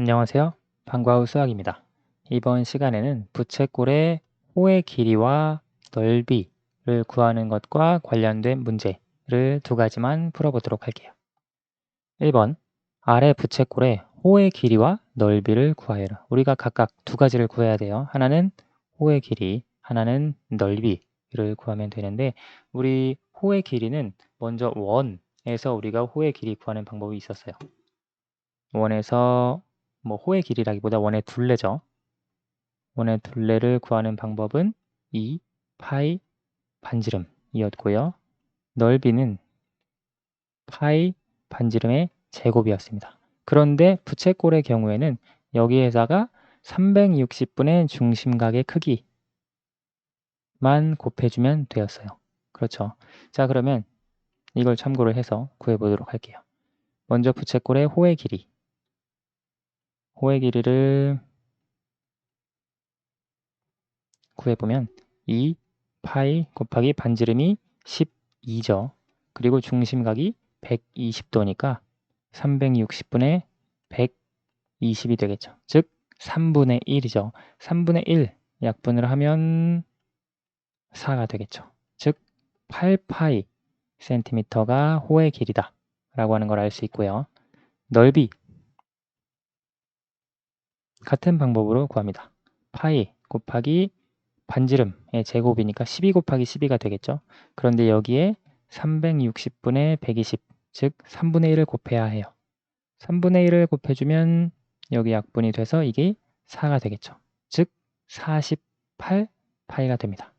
안녕하세요. 방과후 수학입니다. 이번 시간에는 부채꼴의 호의 길이와 넓이를 구하는 것과 관련된 문제를 두 가지만 풀어보도록 할게요. 1번 아래 부채꼴의 호의 길이와 넓이를 구하여라. 우리가 각각 두 가지를 구해야 돼요. 하나는 호의 길이, 하나는 넓이를 구하면 되는데 우리 호의 길이는 먼저 원에서 우리가 호의 길이 구하는 방법이 있었어요. 원에서 뭐 호의 길이라기보다 원의 둘레죠. 원의 둘레를 구하는 방법은 2 파이 반지름이었고요. 넓이는 파이 반지름의 제곱이었습니다. 그런데 부채꼴의 경우에는 여기에다가 360분의 중심각의 크기만 곱해주면 되었어요. 그렇죠. 자 그러면 이걸 참고를 해서 구해보도록 할게요. 먼저 부채꼴의 호의 길이 호의 길이를 구해보면 2 파이 곱하기 반지름이 12죠. 그리고 중심각이 120도니까 360분의 120이 되겠죠. 즉 3분의 1이죠. 3분의 1 약분을 하면 4가 되겠죠. 즉 8파이 센티미터가 호의 길이다 라고 하는 걸 알 수 있고요. 넓이 같은 방법으로 구합니다. 파이 곱하기 반지름의 제곱이니까 12 곱하기 12가 되겠죠. 그런데 여기에 360분의 120, 즉 3분의 1을 곱해야 해요. 3분의 1을 곱해주면 여기 약분이 돼서 이게 4가 되겠죠. 즉 48파이가 됩니다.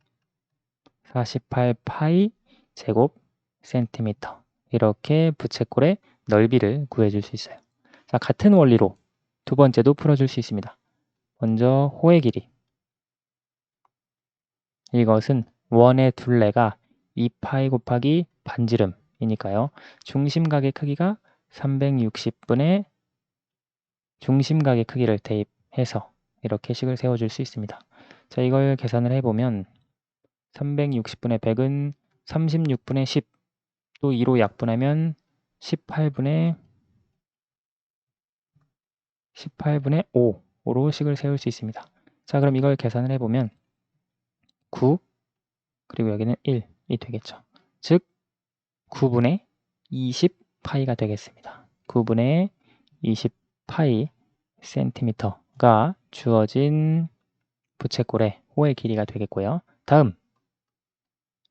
48파이 제곱 센티미터 이렇게 부채꼴의 넓이를 구해줄 수 있어요. 자, 같은 원리로 두 번째도 풀어줄 수 있습니다. 먼저 호의 길이. 이것은 원의 둘레가 2파이 곱하기 반지름이니까요. 중심각의 크기가 360분의 중심각의 크기를 대입해서 이렇게 식을 세워줄 수 있습니다. 자, 이걸 계산을 해보면 360분의 100은 36분의 10, 또 2로 약분하면 18분의 18분의 5로 식을 세울 수 있습니다. 자, 그럼 이걸 계산을 해보면 9 그리고 여기는 1이 되겠죠. 즉 9분의 20파이가 되겠습니다. 9분의 20파이 센티미터가 주어진 부채꼴의 호의 길이가 되겠고요. 다음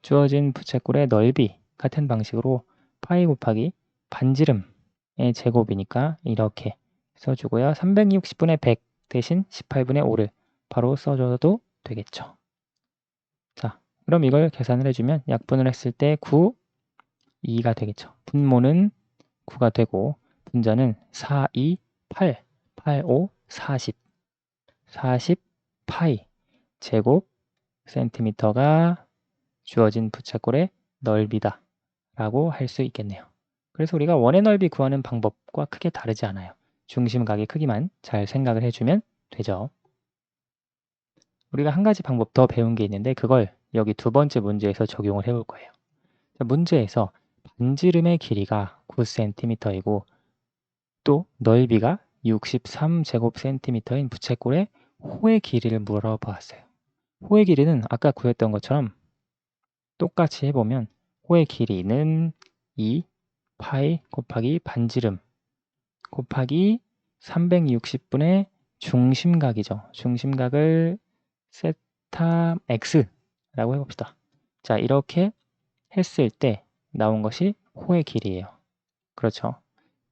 주어진 부채꼴의 넓이 같은 방식으로 파이 곱하기 반지름의 제곱이니까 이렇게 써주고요. 360분의 100 대신 18분의 5를 바로 써줘도 되겠죠. 자, 그럼 이걸 계산을 해주면 약분을 했을 때 9, 2가 되겠죠. 분모는 9가 되고 분자는 4, 2, 8, 8, 5, 40, 40 파이 제곱 센티미터가 주어진 부채꼴의 넓이다 라고 할 수 있겠네요. 그래서 우리가 원의 넓이 구하는 방법과 크게 다르지 않아요. 중심각의 크기만 잘 생각을 해주면 되죠. 우리가 한 가지 방법 더 배운 게 있는데 그걸 여기 두 번째 문제에서 적용을 해볼 거예요. 문제에서 반지름의 길이가 9cm이고 또 넓이가 63제곱센티미터인 부채꼴의 호의 길이를 물어보았어요. 호의 길이는 아까 구했던 것처럼 똑같이 해보면 호의 길이는 2 파이 곱하기 반지름 곱하기 360분의 중심각이죠. 중심각을 세타 x라고 해봅시다. 자, 이렇게 했을 때 나온 것이 호의 길이에요. 그렇죠.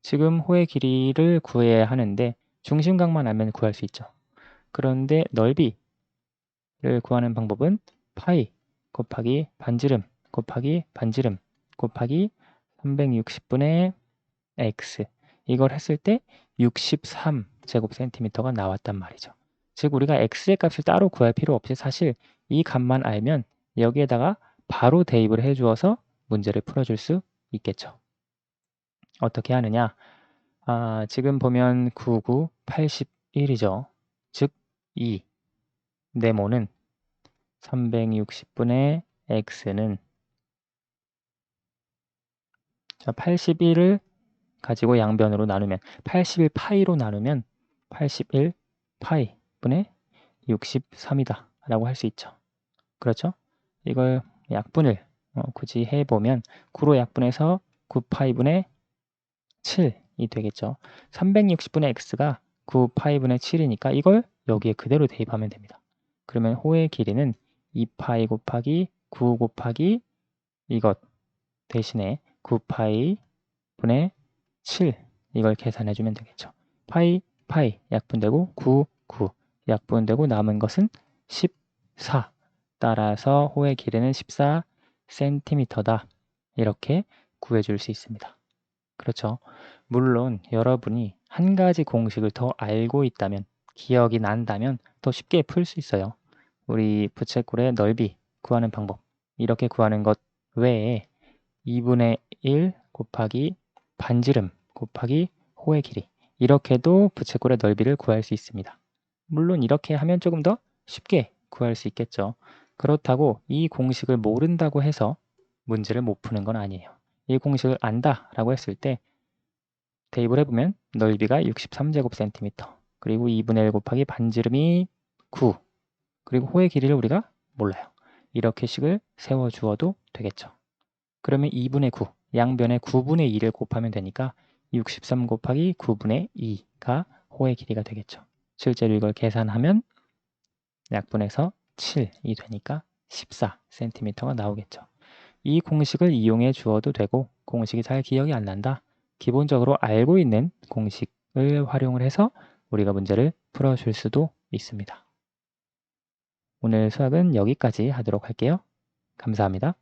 지금 호의 길이를 구해야 하는데 중심각만 알면 구할 수 있죠. 그런데 넓이를 구하는 방법은 파이 곱하기 반지름 곱하기 반지름 곱하기 360분의 x 이걸 했을 때 63 제곱센티미터가 나왔단 말이죠. 즉 우리가 x의 값을 따로 구할 필요 없이 사실 이 값만 알면 여기에다가 바로 대입을 해주어서 문제를 풀어줄 수 있겠죠. 어떻게 하느냐? 아, 지금 보면 99, 81이죠. 즉 2. 네모는 360분의 x는 자, 81을 가지고 양변으로 나누면 81 파이로 나누면 81 파이 분의 63이다 라고 할 수 있죠. 그렇죠? 이걸 약분을 어, 굳이 해보면 9로 약분해서 9파이분의 7이 되겠죠. 360분의 x가 9파이분의 7이니까 이걸 여기에 그대로 대입하면 됩니다. 그러면 호의 길이는 2파이 곱하기 9 곱하기 이것 대신에 9파이 분의 7 이걸 계산해 주면 되겠죠. 파이 파이 약분되고 9 9 약분되고 남은 것은 14 따라서 호의 길이는 14cm다 이렇게 구해줄 수 있습니다. 그렇죠. 물론 여러분이 한 가지 공식을 더 알고 있다면 기억이 난다면 더 쉽게 풀 수 있어요. 우리 부채꼴의 넓이 구하는 방법 이렇게 구하는 것 외에 2분의 1 곱하기 반지름 곱하기 호의 길이 이렇게도 부채꼴의 넓이를 구할 수 있습니다. 물론 이렇게 하면 조금 더 쉽게 구할 수 있겠죠. 그렇다고 이 공식을 모른다고 해서 문제를 못 푸는 건 아니에요. 이 공식을 안다 라고 했을 때 대입을 해보면 넓이가 63제곱센티미터 그리고 2분의 1 곱하기 반지름이 9 그리고 호의 길이를 우리가 몰라요. 이렇게 식을 세워주어도 되겠죠. 그러면 2분의 9, 양변에 9분의 2를 곱하면 되니까 63 곱하기 9분의 2가 호의 길이가 되겠죠. 실제로 이걸 계산하면 약분해서 7이 되니까 14cm가 나오겠죠. 이 공식을 이용해 주어도 되고 공식이 잘 기억이 안 난다. 기본적으로 알고 있는 공식을 활용을 해서 우리가 문제를 풀어줄 수도 있습니다. 오늘 수학은 여기까지 하도록 할게요. 감사합니다.